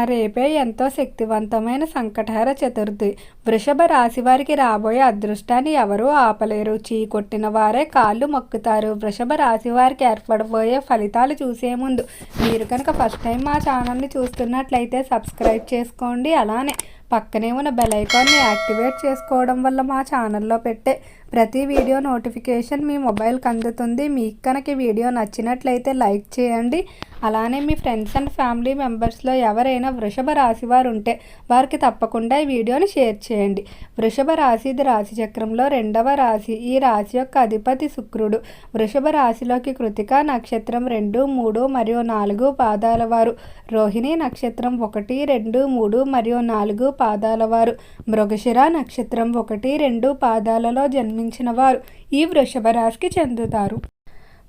రేపే ఎంతో శక్తివంతమైన సంకటహర చతుర్థి. వృషభ రాశి వారికి రాబోయే అదృష్టాన్ని ఎవరూ ఆపలేరు. చీ కొట్టిన వారే కాళ్ళు మొక్కుతారు. వృషభ రాశి వారికి ఏర్పడబోయే ఫలితాలు చూసే ముందు మీరు కనుక ఫస్ట్ టైం మా ఛానల్ని చూస్తున్నట్లయితే సబ్స్క్రైబ్ చేసుకోండి. అలానే పక్కనే ఉన్న బెల్ ఐకాన్ని యాక్టివేట్ చేసుకోవడం వల్ల మా ఛానల్లో పెట్టే ప్రతి వీడియో నోటిఫికేషన్ మీ మొబైల్కి అందుతుంది. మీకు కనుక వీడియో నచ్చినట్లయితే లైక్ చేయండి. అలానే మీ ఫ్రెండ్స్ అండ్ ఫ్యామిలీ మెంబర్స్లో ఎవరైనా వృషభ రాశి వారు ఉంటే వారికి తప్పకుండా ఈ వీడియోని షేర్ చేయండి. వృషభ రాశి ఇది రాశి చక్రంలో రెండవ రాశి. ఈ రాశి యొక్క అధిపతి శుక్రుడు. వృషభ రాశిలోకి కృతిక నక్షత్రం రెండు మూడు మరియు నాలుగు పాదాల వారు. రోహిణి నక్షత్రం ఒకటి రెండు మూడు మరియు నాలుగు పాదాల వారు. మృగశిర నక్షత్రం ఒకటి రెండు పాదాలలో జన్మించిన వారు ఈ వృషభ రాశికి చెందుతారు.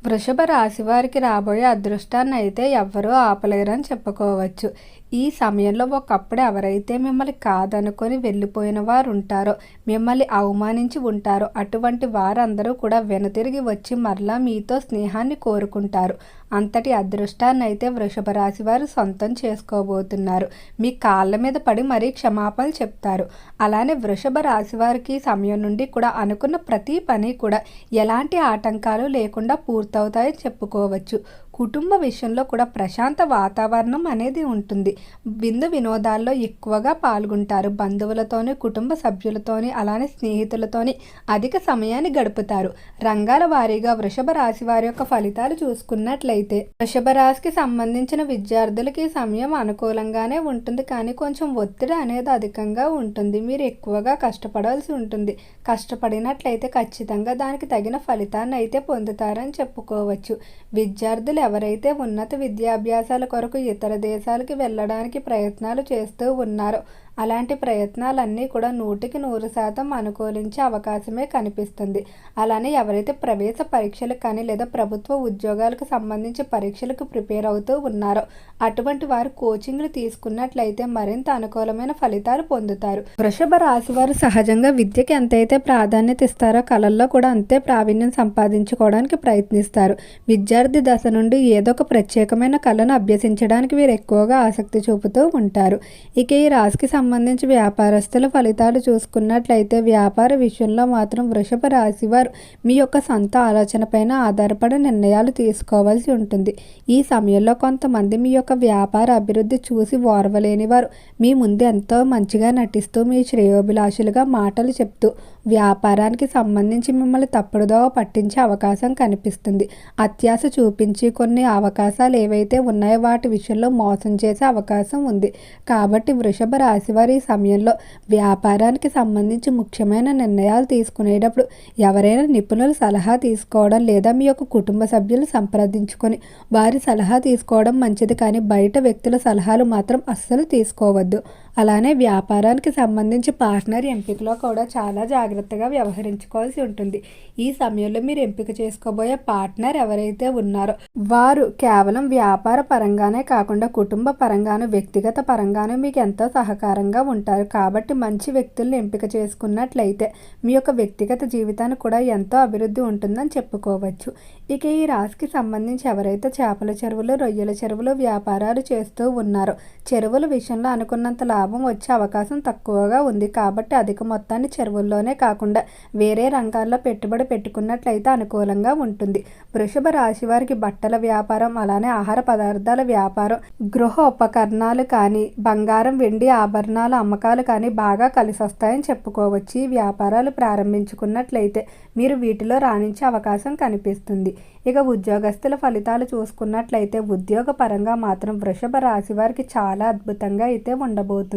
వృషభ రాశి వారికి రాబోయే అదృష్టాన్ని అయితే ఎవ్వరూ ఆపలేరని చెప్పుకోవచ్చు. ఈ సమయంలో ఒకప్పుడు ఎవరైతే మిమ్మల్ని కాదనుకొని వెళ్ళిపోయిన వారు ఉంటారో మిమ్మల్ని అవమానించి ఉంటారో అటువంటి వారందరూ కూడా వెనుతిరిగి వచ్చి మరలా మీతో స్నేహాన్ని కోరుకుంటారు. అంతటి అదృష్టాన్ని అయితే వృషభ రాశి వారు సొంతం చేసుకోబోతున్నారు. మీ కాళ్ళ మీద పడి మరీ క్షమాపణలు చెప్తారు. అలానే వృషభ రాశి వారికి సమయం నుండి కూడా అనుకున్న ప్రతి పని కూడా ఎలాంటి ఆటంకాలు లేకుండా పూర్తవుతాయని చెప్పుకోవచ్చు. కుటుంబ విషయంలో కూడా ప్రశాంత వాతావరణం అనేది ఉంటుంది. విందు వినోదాల్లో ఎక్కువగా పాల్గొంటారు. బంధువులతోని కుటుంబ సభ్యులతోని అలానే స్నేహితులతోని అధిక సమయాన్ని గడుపుతారు. రంగాల వారీగా వృషభ రాశి వారి యొక్క ఫలితాలు చూసుకున్నట్లయితే వృషభ రాశికి సంబంధించిన విద్యార్థులకి సమయం అనుకూలంగానే ఉంటుంది. కానీ కొంచెం ఒత్తిడి అనేది అధికంగా ఉంటుంది. మీరు ఎక్కువగా కష్టపడాల్సి ఉంటుంది. కష్టపడినట్లయితే ఖచ్చితంగా దానికి తగిన ఫలితాన్ని అయితే పొందుతారని చెప్పుకోవచ్చు. విద్యార్థులు ఎవరైతే ఉన్నత విద్యాభ్యాసాల కొరకు ఇతర దేశాలకి వెళ్ళడానికి ప్రయత్నాలు చేస్తూ ఉన్నారో అలాంటి ప్రయత్నాలన్నీ కూడా నూటికి నూరు శాతం అనుకూలించే అవకాశమే కనిపిస్తుంది. అలానే ఎవరైతే ప్రవేశ పరీక్షలకు కానీ లేదా ప్రభుత్వ ఉద్యోగాలకు సంబంధించి పరీక్షలకు ప్రిపేర్ అవుతూ ఉన్నారో అటువంటి వారు కోచింగ్లు తీసుకున్నట్లయితే మరింత అనుకూలమైన ఫలితాలు పొందుతారు. వృషభ రాశి వారు సహజంగా విద్యకి ఎంతైతే ప్రాధాన్యత ఇస్తారో కళల్లో కూడా అంతే ప్రావీణ్యం సంపాదించుకోవడానికి ప్రయత్నిస్తారు. విద్యార్థి దశ నుండి ఏదో ఒక ప్రత్యేకమైన కళను అభ్యసించడానికి వీరు ఎక్కువగా ఆసక్తి చూపుతూ ఉంటారు. ఇక ఈ రాశికి సంబంధించి వ్యాపారస్తుల ఫలితాలు చూసుకున్నట్లయితే వ్యాపార విషయంలో మాత్రం వృషభ రాశి వారు మీ యొక్క సొంత ఆలోచన పైన ఆధారపడి నిర్ణయాలు తీసుకోవాల్సి ఉంటుంది. ఈ సమయంలో కొంతమంది మీ యొక్క వ్యాపార అభివృద్ధి చూసి ఓర్వలేని వారు మీ ముందు ఎంతో మంచిగా నటిస్తూ మీ శ్రేయోభిలాషులుగా మాటలు చెప్తూ వ్యాపారానికి సంబంధించి మిమ్మల్ని తప్పుడుదో పట్టించే అవకాశం కనిపిస్తుంది. అత్యాశ చూపించి కొన్ని అవకాశాలు ఏవైతే ఉన్నాయో వాటి విషయంలో మోసం చేసే అవకాశం ఉంది. కాబట్టి వృషభ రాశి వారి ఈ సమయంలో వ్యాపారానికి సంబంధించి ముఖ్యమైన నిర్ణయాలు తీసుకునేటప్పుడు ఎవరైనా నిపుణుల సలహా తీసుకోవడం లేదా మీ యొక్క కుటుంబ సభ్యులు సంప్రదించుకొని వారి సలహా తీసుకోవడం మంచిది. కానీ బయట వ్యక్తుల సలహాలు మాత్రం అస్సలు తీసుకోవద్దు. అలానే వ్యాపారానికి సంబంధించి పార్ట్నర్ ఎంపికలో కూడా చాలా జాగ్రత్తగా వ్యవహరించుకోవాల్సి ఉంటుంది. ఈ సమయంలో మీరు ఎంపిక చేసుకోబోయే పార్ట్నర్ ఎవరైతే ఉన్నారో వారు కేవలం వ్యాపార పరంగానే కాకుండా కుటుంబ పరంగాను వ్యక్తిగత పరంగాను మీకు ఎంతో సహకారంగా ఉంటారు. కాబట్టి మంచి వ్యక్తుల్ని ఎంపిక చేసుకున్నట్లయితే మీ యొక్క వ్యక్తిగత జీవితాన్ని కూడా ఎంతో అభివృద్ధి ఉంటుందని చెప్పుకోవచ్చు. ఇక ఈ రాశికి సంబంధించి ఎవరైతే చేపల చెరువులు రొయ్యల చెరువులు వ్యాపారాలు చేస్తూ ఉన్నారో చెరువుల విషయంలో అనుకున్నంత లాభం వచ్చే అవకాశం తక్కువగా ఉంది. కాబట్టి అధిక మొత్తాన్ని చెరువుల్లోనే కాకుండా వేరే రంగాల్లో పెట్టుబడి పెట్టుకున్నట్లయితే అనుకూలంగా ఉంటుంది. వృషభ రాశి వారికి బట్టల వ్యాపారం అలానే ఆహార పదార్థాల వ్యాపారం గృహ ఉపకరణాలు కానీ బంగారం వెండి ఆభరణాల అమ్మకాలు కానీ బాగా కలిసి వస్తాయని చెప్పుకోవచ్చు. ఈ వ్యాపారాలు ప్రారంభించుకున్నట్లయితే మీరు వీటిలో రాణించే అవకాశం కనిపిస్తుంది. ఇక ఉద్యోగస్తుల ఫలితాలు చూసుకున్నట్లయితే ఉద్యోగపరంగా మాత్రం వృషభ రాశి వారికి చాలా అద్భుతంగా అయితే ఉండబోతుంది.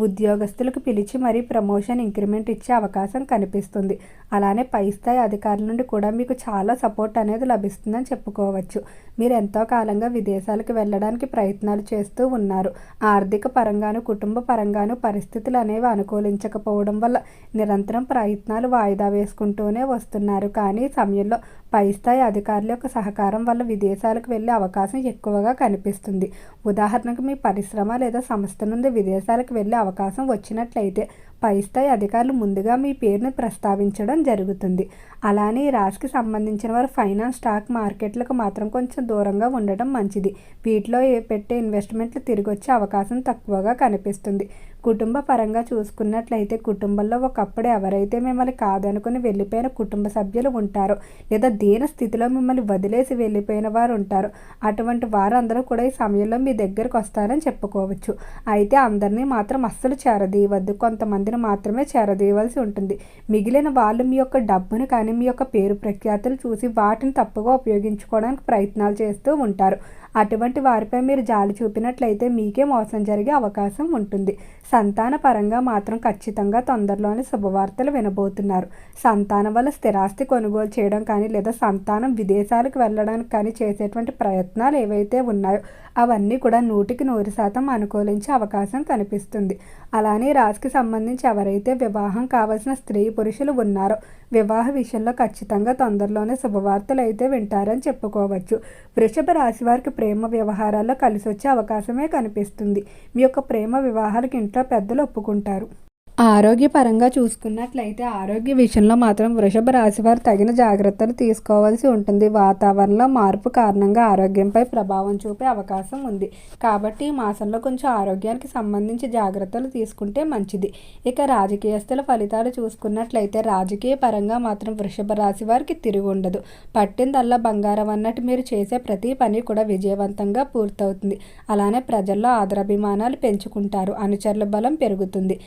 ఉద్యోగస్తులకు పిలిచి మరీ ప్రమోషన్ ఇంక్రిమెంట్ ఇచ్చే అవకాశం కనిపిస్తుంది. అలానే పై స్థాయి అధికారుల నుండి కూడా మీకు చాలా సపోర్ట్ అనేది లభిస్తుందని చెప్పుకోవచ్చు. మీరు ఎంతో కాలంగా విదేశాలకు వెళ్ళడానికి ప్రయత్నాలు చేస్తూ ఉన్నారు. ఆర్థిక పరంగాను కుటుంబ పరంగాను పరిస్థితులు అనేవి అనుకూలించకపోవడం వల్ల నిరంతరం ప్రయత్నాలు వాయిదా వేసుకుంటూనే వస్తున్నారు. కానీ సమయంలో పై స్థాయి అధికారుల యొక్క సహకారం వల్ల విదేశాలకు వెళ్ళే అవకాశం ఎక్కువగా కనిపిస్తుంది. ఉదాహరణకు మీ పరిశ్రమ లేదా సంస్థ నుండి విదేశాలకు వెళ్ళే అవకాశం వచ్చినట్లయితే పై స్థాయి అధికారులు ముందుగా మీ పేరును ప్రస్తావించడం జరుగుతుంది. అలానే ఈ రాశికి సంబంధించిన వారు ఫైనాన్స్ స్టాక్ మార్కెట్లకు మాత్రం కొంచెం దూరంగా ఉండటం మంచిది. వీటిలో పెట్టే ఇన్వెస్ట్మెంట్లు తిరిగి వచ్చే అవకాశం తక్కువగా కనిపిస్తుంది. కుటుంబ పరంగా చూసుకున్నట్లయితే కుటుంబంలో ఒకప్పుడు ఎవరైతే మిమ్మల్ని కాదనుకుని వెళ్ళిపోయిన కుటుంబ సభ్యులు ఉంటారో. లేదా దీన స్థితిలో మిమ్మల్ని వదిలేసి వెళ్ళిపోయిన వారు ఉంటారు. అటువంటి వారందరూ కూడా ఈ సమయంలో మీ దగ్గరకు వస్తారని చెప్పుకోవచ్చు. అయితే అందరినీ మాత్రం అస్సలు చేరదీయవద్దు. కొంతమందిని మాత్రమే చేరదీయవలసి ఉంటుంది. మిగిలిన వాళ్ళు మీ యొక్క డబ్బును కానీ మీ యొక్క పేరు ప్రఖ్యాతులు చూసి వాటిని తప్పుగా ఉపయోగించుకోవడానికి ప్రయత్నాలు చేస్తూ ఉంటారు. అటువంటి వారిపై మీరు జాలి చూపినట్లయితే మీకే మోసం జరిగే అవకాశం ఉంటుంది. సంతాన పరంగా మాత్రం ఖచ్చితంగా తొందరలోనే శుభవార్తలు వినబోతున్నారు. సంతానం వల్ల స్థిరాస్తి కొనుగోలు చేయడం కానీ లేదా సంతానం విదేశాలకు వెళ్ళడానికి కానీ చేసేటువంటి ప్రయత్నాలు ఏవైతే ఉన్నాయో అవన్నీ కూడా నూటికి నూరు శాతం అనుకూలించే అవకాశం కనిపిస్తుంది. అలానే రాశికి సంబంధించి ఎవరైతే వివాహం కావాల్సిన స్త్రీ పురుషులు ఉన్నారో వివాహ విషయంలో ఖచ్చితంగా తొందరలోనే శుభవార్తలు అయితే వింటారని చెప్పుకోవచ్చు. వృషభ రాశి వారికి ప్రేమ వ్యవహారాల్లో కలిసి వచ్చే అవకాశమే కనిపిస్తుంది. మీ యొక్క ప్రేమ వివాహాలకు ఇంట్లో పెద్దలు ఒప్పుకుంటారు. ఆరోగ్యపరంగా చూసుకున్నట్లయితే ఆరోగ్య విషయంలో మాత్రం వృషభ రాశి వారు తగిన జాగ్రత్తలు తీసుకోవాల్సి ఉంటుంది. వాతావరణంలో మార్పు కారణంగా ఆరోగ్యంపై ప్రభావం చూపే అవకాశం ఉంది. కాబట్టి ఈ మాసంలో కొంచెం ఆరోగ్యానికి సంబంధించి జాగ్రత్తలు తీసుకుంటే మంచిది. ఇక రాజకీయస్తుల ఫలితాలు చూసుకున్నట్లయితే రాజకీయ పరంగా మాత్రం వృషభ రాశి వారికి తిరిగి ఉండదు. పట్టిందల్లా బంగారం అన్నట్టు మీరు చేసే ప్రతి పని కూడా విజయవంతంగా పూర్తవుతుంది. అలానే ప్రజల్లో ఆదరాభిమానాలు పెంచుకుంటారు. అనుచరుల బలం పెరుగుతుంది.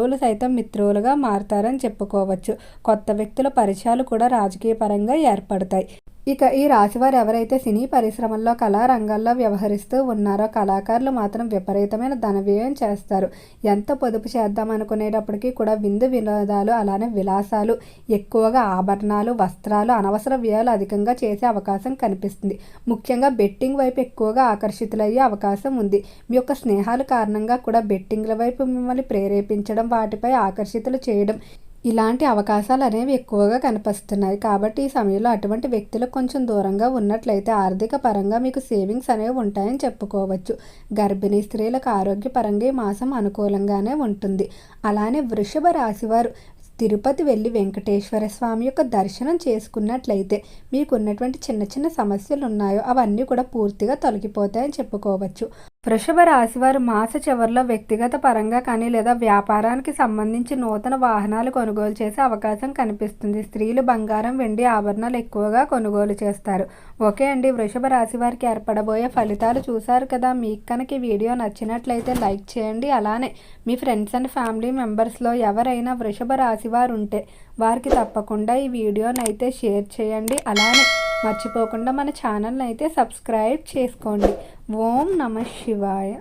శత్రువులు సైతం మిత్రులుగా మారతారని చెప్పుకోవచ్చు. కొత్త వ్యక్తుల పరిచయాలు కూడా రాజకీయ పరంగా ఏర్పడతాయి. ఇక ఈ రాశివారు ఎవరైతే సినీ పరిశ్రమల్లో కళారంగాల్లో వ్యవహరిస్తూ ఉన్నారో కళాకారులు మాత్రం విపరీతమైన ధన వ్యయం చేస్తారు. ఎంత పొదుపు చేద్దాం అనుకునేటప్పటికీ కూడా విందు వినోదాలు అలానే విలాసాలు ఎక్కువగా ఆభరణాలు వస్త్రాలు అనవసర వ్యయాలు అధికంగా చేసే అవకాశం కనిపిస్తుంది. ముఖ్యంగా బెట్టింగ్ వైపు ఎక్కువగా ఆకర్షితులయ్యే అవకాశం ఉంది. మీ యొక్క స్నేహాలు కారణంగా కూడా బెట్టింగ్ల వైపు మిమ్మల్ని ప్రేరేపించడం వాటిపై ఆకర్షితులు చేయడం ఇలాంటి అవకాశాలు అనేవి ఎక్కువగా కనిపిస్తున్నాయి. కాబట్టి ఈ సమయంలో అటువంటి వ్యక్తులకు కొంచెం దూరంగా ఉన్నట్లయితే ఆర్థిక పరంగా మీకు సేవింగ్స్ అనేవి ఉంటాయని చెప్పుకోవచ్చు. గర్భిణీ స్త్రీలకు ఆరోగ్యపరంగా ఈ మాసం అనుకూలంగానే ఉంటుంది. అలానే వృషభ రాశివారు తిరుపతి వెళ్ళి వెంకటేశ్వర స్వామి యొక్క దర్శనం చేసుకున్నట్లయితే మీకు ఉన్నటువంటి చిన్న చిన్న సమస్యలు ఉన్నాయో అవన్నీ కూడా పూర్తిగా తొలగిపోతాయని చెప్పుకోవచ్చు. వృషభ రాశివారు మాస చివరిలో వ్యక్తిగత పరంగా కానీ లేదా వ్యాపారానికి సంబంధించి నూతన వాహనాలు కొనుగోలు చేసే అవకాశం కనిపిస్తుంది. స్త్రీలు బంగారం వెండి ఆభరణాలు ఎక్కువగా కొనుగోలు చేస్తారు. ఓకే అండి వృషభ రాశి వారికి ఏర్పడబోయే ఫలితాలు చూశారు కదా. మీకు కనుక ఈ వీడియో నచ్చినట్లయితే లైక్ చేయండి. అలానే మీ ఫ్రెండ్స్ అండ్ ఫ్యామిలీ మెంబర్స్లో ఎవరైనా వృషభ రాశి వారు ఉంటే వారికి తప్పకుండా ఈ వీడియోనైతే అయితే షేర్ చేయండి. అలానే మర్చిపోకుండా మన ఛానల్ని అయితే సబ్స్క్రైబ్ చేసుకోండి. ఓం నమ శివాయ.